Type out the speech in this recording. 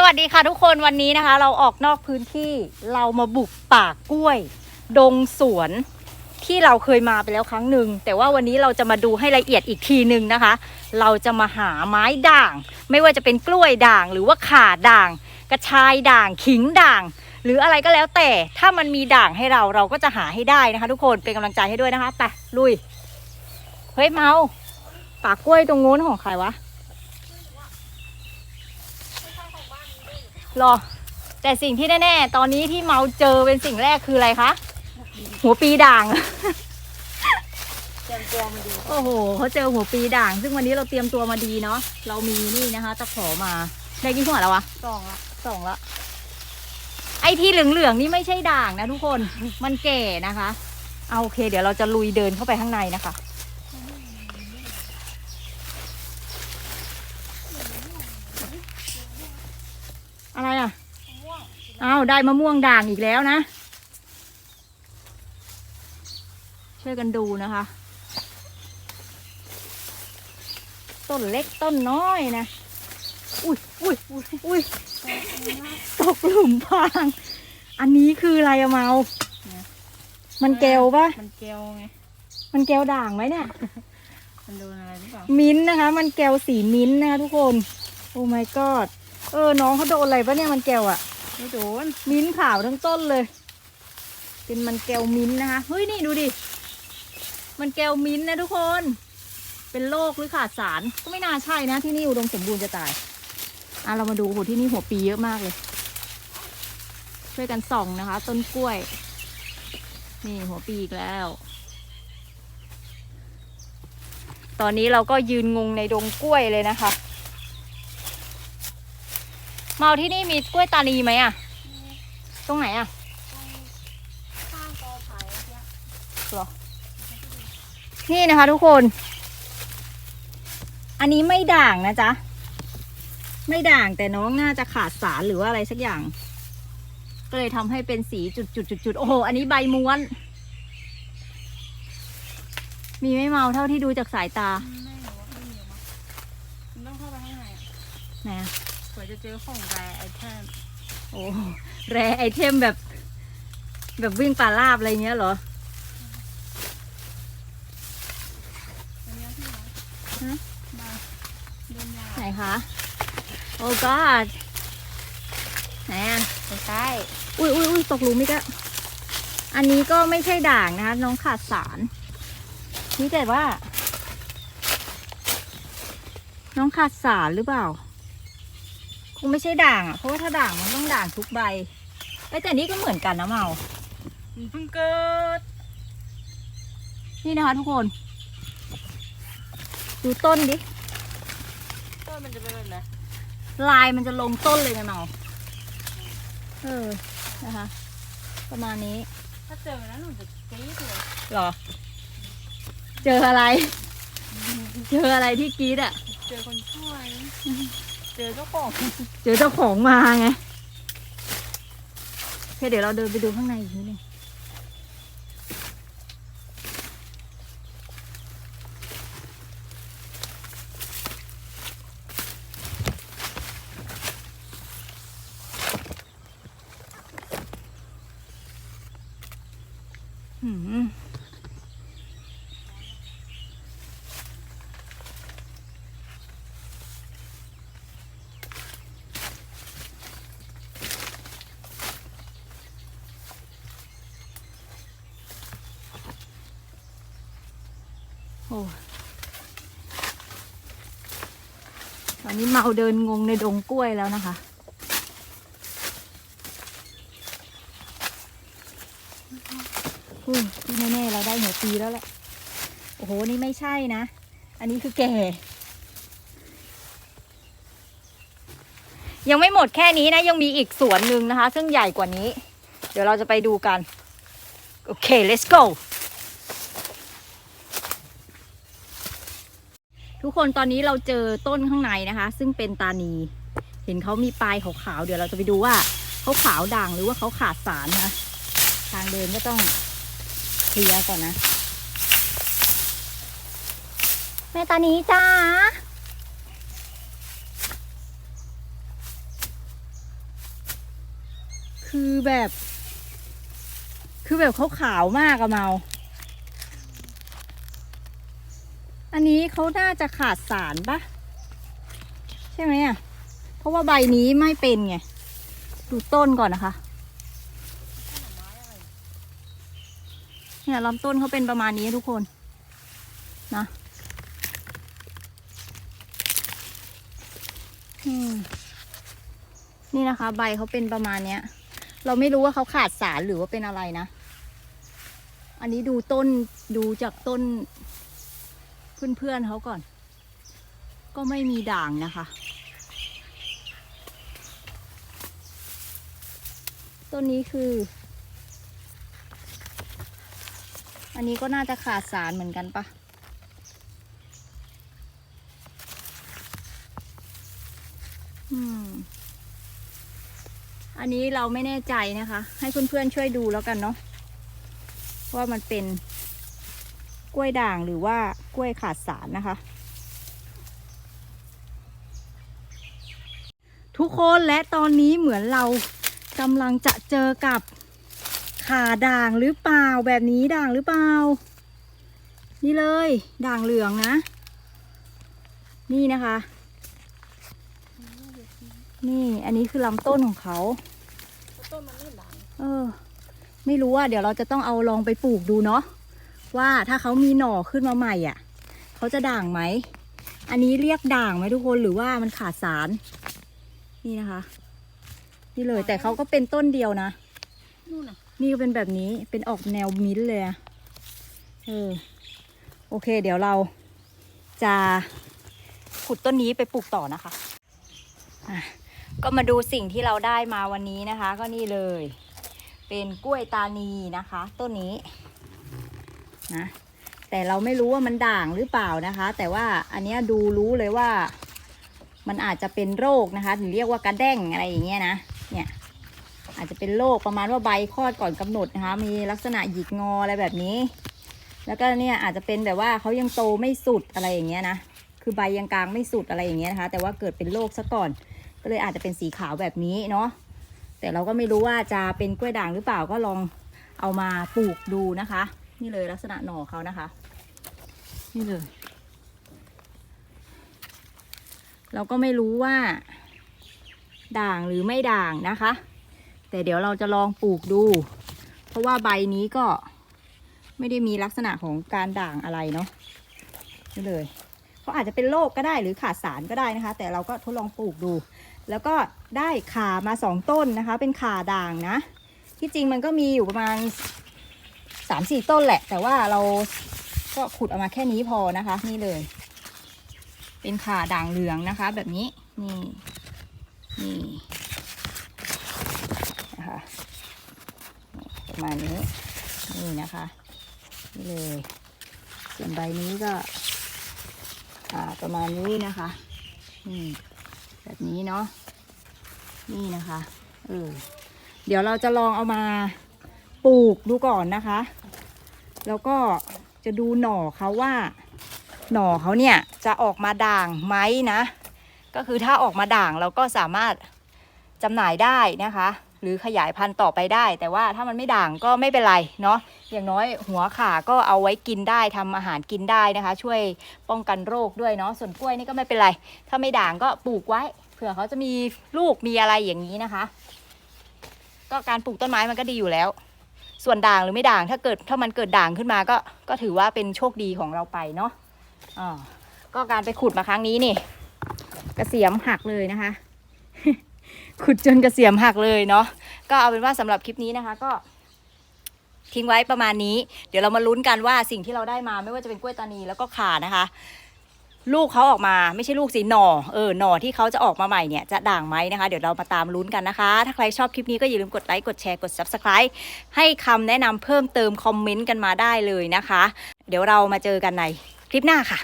สวัสดีค่ะทุกคนวันนี้นะคะ เราออกนอกพื้นที่เรามาบุกป่ากล้วย ดงสวนที่เราเคยมาไปแล้วครั้งหนึ่งแต่ว่าวันนี้เราจะมาดูให้ละเอียดอีกทีหนึ่งนะคะ เราจะมาหาไม้ด่าง ไม่ว่าจะเป็นกล้วยด่าง หรือว่าข่าด่าง กระชายด่างขิงด่าง หรืออะไรก็แล้วแต่ถ้ามันมีด่างให้เราเราก็จะหาให้ได้นะคะ ทุกคนเป็นกำลังใจให้ด้วยนะคะไปลุยเฮ้ยเมาป่ากล้วยตรงโน้นของใครวะ รอ แต่สิ่งที่แน่ๆ ตอนนี้ที่เมาเจอเป็นสิ่งแรกคืออะไรคะ หัวปีด่าง เตรียมตัวมาดูโอ้โหเขาเจอหัวปีด่าง ซึ่งวันนี้เราเตรียมตัวมาดีเนาะ เรามีนี่นะคะตะขอมา ได้กี่หัวแล้ววะสองละสองละ ไอ้ที่เหลืองๆนี่ไม่ใช่ด่างนะทุกคน มันแก่นะคะ เอาโอเค เดี๋ยวเราจะลุยเดินเข้าไปข้างในนะคะ อะไรอะอ้าวได้มะม่วงด่างอีกแล้วนะ ช่วยกันดูนะคะ ต้นเล็กต้นน้อยนะ อุ้ยอุ้ยอุ้ยอุ้ยตกหลุมพราง อันนี้คืออะไรอะเมา มันแก้วปะมันเกลียวไง มันแก้วด่างไหมเนี่ย มันโดนอะไรหรือเปล่า มิ้นท์นะคะ มันแก้วสีมิ้นท์นะคะทุกคน โอ้ my god เออ น้องเขาโดนอะไรปะเนี่ยมันแก้วอะไม่โดน มิ้นท์ขาวทั้งต้นเลย เป็นมันแก้วมิ้นท์นะคะ เฮ้ยนี่ดูดิ มันแก้วมิ้นท์นะทุกคน เป็นโรคหรือขาดสาร ก็ไม่น่าใช่นะที่นี่อุดมสมบูรณ์จะตาย อะเรามาดูโหที่นี่หัวปีเยอะมากเลย ช่วยกันส่องนะคะ ต้นกล้วย นี่หัวปีอีกแล้ว ตอนนี้เราก็ยืนงงในดงกล้วยเลยนะคะ เมาที่นี่มีกล้วยตานีไหมอะตรงไหนอะข้างกอไผ่เนี่ยหรอ นี่นะคะทุกคน อันนี้ไม่ด่างนะจ๊ะ ไม่ด่างแต่น้องน่าจะขาดสารหรือว่าอะไรสักอย่าง ก็เลยทำให้เป็นสีจุดจุดจุดจุดโอ้โห อันนี้ใบม้วน มีไม่เมาเท่าที่ดูจากสายตา ไม่รู้ว่าไม่มีมั้งมันต้องเข้าไปข้างในอะไหนอะ กว่าจะเจอของแรไอเทมโอ้แรไอเทมแบบ แบบวิ่งป่าลาบอะไรเงี้ยเหรออันนี้ที่ไหนฮะมาโดนยาไหนคะ โอ้ god ไหนอะใช่อุ้ยอุ้ยอุ้ยตกหลุมอีกแล้วอันนี้ก็ไม่ใช่ด่างนะคะ น้องขาดสาร นี่แต่ว่า น้องขาดสารหรือเปล่า คงไม่ใช่ด่างอะเพราะว่าถ้าด่างมันต้องด่างทุกใบเอ้ยแต่นี่ก็เหมือนกันนะเมามันเพิ่งเกิด นี่นะคะทุกคน ดูต้นดิต้นมันจะเป็นแบบไหนลายมันจะลงต้นเลยไงเมาเออนะคะ ประมาณนี้ ถ้าเจอแล้วหนูจะกรี๊ดเลยหรอ เจออะไร เจออะไรที่กรีดอะ เจอคนช่วย เจอเจ้าของเจอเจ้าของมาไงโอเคเดี๋ยวเราเดินไปดูข้างในอีกนิดนึงหืมโอ้ ตอนนี้เมาเดินงงในดงกล้วยแล้วนะคะ อุ้ยที่แน่ๆเราได้หัวปีแล้วแหละ โอ้โห นี่ไม่ใช่นะ อันนี้คือแก่ ยังไม่หมดแค่นี้นะ ยังมีอีกสวนหนึ่งนะคะ ซึ่งใหญ่กว่านี้ เดี๋ยวเราจะไปดูกัน โอเค let's go ทุกคนตอนนี้เราเจอต้นข้างในนะคะ ซึ่งเป็นตานี เห็นเขามีปลายขาวๆเดี๋ยวเราจะไปดูว่าเขาขาวด่างหรือว่าเขาขาดสารนะคะทางเดินก็ต้องเคลียร์ก่อนนะ แม่ตานีจ้าคือแบบ คือแบบเขาขาวมากอะเมา อันนี้เขาน่าจะขาดสารปะใช่ไหมอะ เพราะว่าใบนี้ไม่เป็นไง ดูต้นก่อนนะคะเนี่ยลำต้นเขาเป็นประมาณนี้ทุกคนนะนี่นะคะ ใบเขาเป็นประมาณเนี้ย เราไม่รู้ว่าเขาขาดสารหรือว่าเป็นอะไรนะ อันนี้ดูต้นดูจากต้น เพื่อนๆเขาก่อน ก็ไม่มีด่างนะคะ ต้นนี้คือ อันนี้ก็น่าจะขาดสารเหมือนกันปะอืม อันนี้เราไม่แน่ใจนะคะ ให้เพื่อนๆช่วยดูแล้วกันเนาะว่ามันเป็น กล้วยด่างหรือว่ากล้วยขาดสารนะคะ ทุกคนและตอนนี้เหมือนเรากำลังจะเจอกับขาด่างหรือเปล่าแบบนี้ด่างหรือเปล่า นี่เลย ด่างเหลืองนะ นี่นะคะ นี่อันนี้คือลำต้นของเขาต้นมันไม่หลังเออ ไม่รู้ว่าเดี๋ยวเราจะต้องเอาลองไปปลูกดูเนาะ ว่าถ้าเขามีหน่อขึ้นมาใหม่อะเขาจะด่างไหม อันนี้เรียกด่างไหมทุกคนหรือว่ามันขาดสาร นี่นะคะ นี่เลยแต่เขาก็เป็นต้นเดียวนะนู่นน่ะนี่ก็เป็นแบบนี้เป็นออกแนวมิ้นท์เลยอะเออโอเค เดี๋ยวเราจะขุดต้นนี้ไปปลูกต่อนะคะอะก็มาดูสิ่งที่เราได้มาวันนี้นะคะ ก็นี่เลย เป็นกล้วยตานีนะคะ ต้นนี้ นะแต่เราไม่รู้ว่ามันด่างหรือเปล่านะคะ แต่ว่าอันนี้ดูรู้เลยว่า มันอาจจะเป็นโรคนะคะถึงเรียกว่ากระแด้งอะไรอย่างเงี้ยนะเนี่ยอาจจะเป็นโรคประมาณว่าใบคลอดก่อนกำหนดนะคะ มีลักษณะหยิกงออะไรแบบนี้ แล้วก็เนี่ยอาจจะเป็นแบบว่าเขายังโตไม่สุดอะไรอย่างเงี้ยนะคือใบยังกลางไม่สุดอะไรอย่างเงี้ยนะคะ แต่ว่าเกิดเป็นโรคซะก่อน ก็เลยอาจจะเป็นสีขาวแบบนี้เนาะแต่เราก็ไม่รู้ว่าจะเป็นกล้วยด่างหรือเปล่าก็ลองเอามาปลูกดูนะคะ นี่เลยลักษณะหน่อเขานะคะ นี่เลย เราก็ไม่รู้ว่า ด่างหรือไม่ด่างนะคะ แต่เดี๋ยวเราจะลองปลูกดู เพราะว่าใบนี้ก็ไม่ได้มีลักษณะของการด่างอะไรเนาะนี่เลยเขาอาจจะเป็นโรคก็ได้หรือขาดสารก็ได้นะคะ แต่เราก็ทดลองปลูกดู แล้วก็ได้ขามาสองต้นนะคะ เป็นขาด่างนะ ที่จริงมันก็มีอยู่ประมาณ สามสี่ต้นแหละ แต่ว่าเราก็ขุดออกมาแค่นี้พอนะคะ นี่เลย เป็นขาด่างเหลืองนะคะ แบบนี้นี่นี่นะคะประมาณนี้นี่นะคะนี่เลยส่วนใบนี้ก็ประมาณนี้นะคะนี่แบบนี้เนาะนี่นะคะเออเดี๋ยวเราจะลองเอามาปลูกดูก่อนนะคะ แล้วก็จะดูหน่อเขาว่า หน่อเขาเนี่ยจะออกมาด่างไหมนะ ก็คือถ้าออกมาด่างเราก็สามารถจำหน่ายได้นะคะ หรือขยายพันธุ์ต่อไปได้ แต่ว่าถ้ามันไม่ด่างก็ไม่เป็นไรเนาะอย่างน้อยหัวขาก็เอาไว้กินได้ทำอาหารกินได้นะคะ ช่วยป้องกันโรคด้วยเนาะส่วนกล้วยนี่ก็ไม่เป็นไร ถ้าไม่ด่างก็ปลูกไว้เผื่อเขาจะมีลูกมีอะไรอย่างนี้นะคะ ก็การปลูกต้นไม้มันก็ดีอยู่แล้ว ส่วนด่างหรือไม่ด่างถ้าเกิดถ้ามันเกิดด่างขึ้นมาก็ก็ถือว่าเป็นโชคดีของเราไปเนาะอ่าก็การไปขุดมาครั้งนี้นี่ กระเสียมหักเลยนะคะ ขุดจนกระเสียมหักเลยเนาะก็เอาเป็นว่าสำหรับคลิปนี้นะคะก็ทิ้งไว้ประมาณนี้ เดี๋ยวเรามาลุ้นกันว่าสิ่งที่เราได้มาไม่ว่าจะเป็นกล้วยตานีแล้วก็ขานะคะ ลูกเขาออกมาไม่ใช่ลูกสีหน่อเออหน่อที่เขาจะออกมาใหม่เนี่ยจะด่างไหมนะคะ เดี๋ยวเรามาตามลุ้นกันนะคะ ถ้าใครชอบคลิปนี้ก็อย่าลืมกดไลค์กดแชร์กด subscribe ให้คำแนะนำเพิ่มเติมคอมเมนต์กันมาได้เลยนะคะ เดี๋ยวเรามาเจอกันในคลิปหน้าค่ะ